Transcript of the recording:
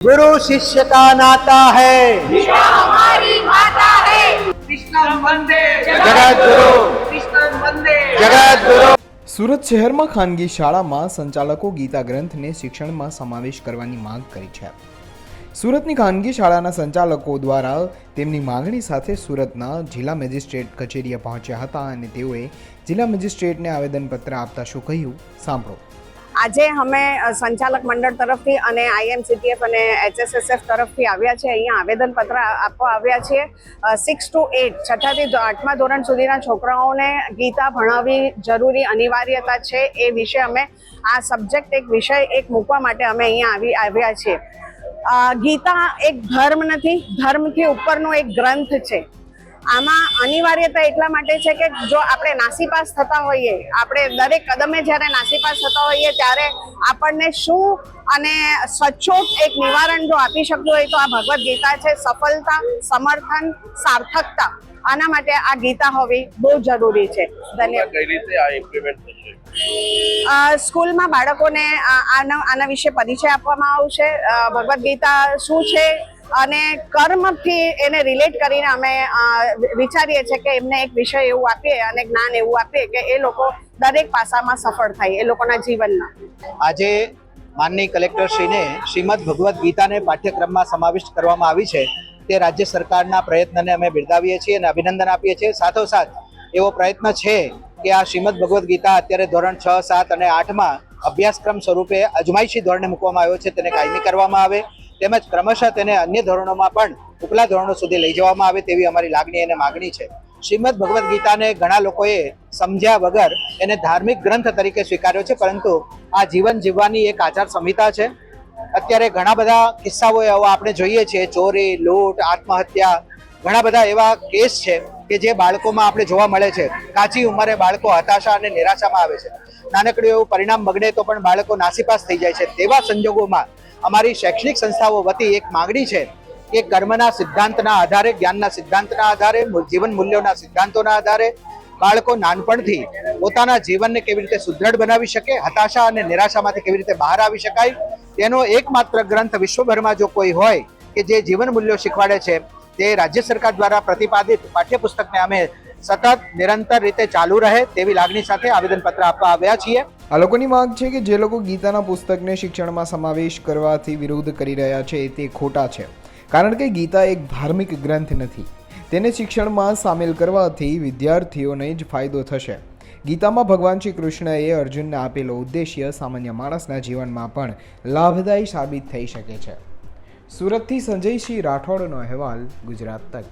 गुरु शिष्य का नाता है हमारी माता है કૃષ્ણ વંદે जगत गुरु કૃષ્ણ વંદે जगत गुरु સુરત શહેરમાં ખાનગી શાળામાં સંચાલકો ગીતા ગ્રંથને શિક્ષણમાં સમાવેશ કરવાની માંગ કરી છે સુરતની ખાનગી શાળાના સંચાલકો દ્વારા તેમની માંગણી સાથે સુરતના જિલ્લા મેજિસ્ટ્રેટ કચેરીએ પહોંચ્યા હતા અને તેઓએ જિલ્લા મેજિસ્ટ્રેટને આવેદનપત્ર આપતા શું કહ્યું સાંભળો આજે અમે સંચાલક મંડળ તરફથી અને આઈએમસીટીએફ અને એચએસએસએફ તરફથી આવ્યા છે અહીંયા આવેદનપત્ર આપવા આવ્યા છીએ. સિક્સ ટુ એટ છઠ્ઠાથી આઠમા ધોરણ સુધીના છોકરાઓને ગીતા ભણાવવી જરૂરી અનિવાર્યતા છે એ વિશે અમે, આ સબ્જેક્ટ એક વિષય એક મૂકવા માટે અમે અહીંયા આવી, આવ્યા છીએ. ગીતા એક ધર્મ નથી, ધર્મથી ઉપરનો એક ગ્રંથ છે. આમાં અનિવાર્યતા એટલા માટે છે કે જો આપણે નાસીપાસ થતા હોઈએ આપણે દરેક કદમે જ્યારે નાસીપાસ થતા હોઈએ ત્યારે આપણને શું અને સચોટ એક નિવારણ જો આપી શકતું હોય તો આ ભગવદ્ ગીતા છે સફળતા સમર્થન સાર્થકતા. આના માટે આ ગીતા હોવી બહુ જરૂરી છે. ધન્યવાદ. સ્કૂલમાં બાળકોને આ- આના આના વિશે પરિચય આપવામાં આવશે. ભગવદ્ ગીતા શું છે? અને કર્મથી એને રિલેટ કરીને અમે વિચારીએ છીએ કે એમને એક વિષય એવું આપીએ અને જ્ઞાન એવું આપીએ કે એ લોકો દરેક પાસામાં સફળ થાય, એ લોકોના જીવનમાં. આજે માનની કલેક્ટરશ્રીને શ્રીમદ ભગવદ્ ગીતાને પાઠ્યક્રમમાં સમાવિષ્ટ કરવામાં આવી છે. તે રાજ્ય સરકારના પ્રયત્નને અમે બિરદાવીએ છીએ અને અભિનંદન આપીએ છીએ. સાથોસાથ એવો પ્રયત્ન છે કે આ શ્રીમદ ભગવદ્ ગીતા અત્યારે ધોરણ છ, સાત અને આઠમાં અભ્યાસક્રમ સ્વરૂપે અજમાયશી ધોરણે મૂકવામાં આવ્યો છે. તેને કાયમી કરવામાં આવે. તેમજ ક્રમશઃ તેને અન્ય ધોરણોમાં પણ ઉપલા ધોરણો સુધી લઈ જવામાં આવે તેવી અમારી લાગણી અને માગણી છે. શ્રીમદ ભગવદ્ ગીતાને ઘણા લોકોએ સમજ્યા વગર એને ધાર્મિક ગ્રંથ તરીકે સ્વીકાર્યો છે, પરંતુ આ જીવન જીવવાની એક આચાર સંહિતા છે. અત્યારે ઘણા બધા કિસ્સાઓ એવા આપણે જોઈએ છીએ, ચોરી, લૂંટ, આત્મહત્યા, ઘણા બધા એવા કેસ છે કે જે બાળકોમાં આપણે જોવા મળે છે. કાચી ઉંમરે બાળકો હતાશા અને નિરાશામાં આવે છે. નાનકડું એવું પરિણામ બગડે તો પણ બાળકો નાસીપાસ થઈ જાય છે. તેવા સંજોગોમાં અમારી શૈક્ષણિક સંસ્થાઓ વતી એક માંગણી છે કે કર્મના સિદ્ધાંતના આધારે, જ્ઞાનના સિદ્ધાંતના આધારે જીવન મૂલ્યોના સિદ્ધાંતોના આધારે બાળકો નાનપણથી પોતાના જીવનને કેવી રીતે સુદૃઢ બનાવી શકે, હતાશા અને નિરાશામાંથી કેવી રીતે બહાર આવી શકાય, તેનો એકમાત્ર ગ્રંથ વિશ્વભરમાં જો કોઈ હોય કે જે જીવન મૂલ્યો શીખવાડે છે, તે રાજ્ય સરકાર દ્વારા પ્રતિપાદિત પાઠ્યપુસ્તકને અમે સતત નિરંતર રીતે ચાલુ રહે તેવી લાગણી સાથે આવેદનપત્ર આપવા આવ્યા છીએ. આ લોકોની માંગ છે કે જે લોકો ગીતાના પુસ્તકને શિક્ષણમાં સમાવેશ કરવાથી વિરોધ કરી રહ્યા છે, તે ખોટા છે. કારણ કે ગીતા એક ધાર્મિક ગ્રંથ નથી. તેને શિક્ષણમાં સામેલ કરવાથી વિદ્યાર્થીઓને જ ફાયદો થશે. ગીતામાં ભગવાન શ્રી કૃષ્ણએ અર્જુનને આપેલો ઉદ્દેશ્ય સામાન્ય માણસના જીવનમાં પણ લાભદાયી સાબિત થઈ શકે છે. સુરતથી સંજયસિંહ રાઠોડનો અહેવાલ ગુજરાત તક.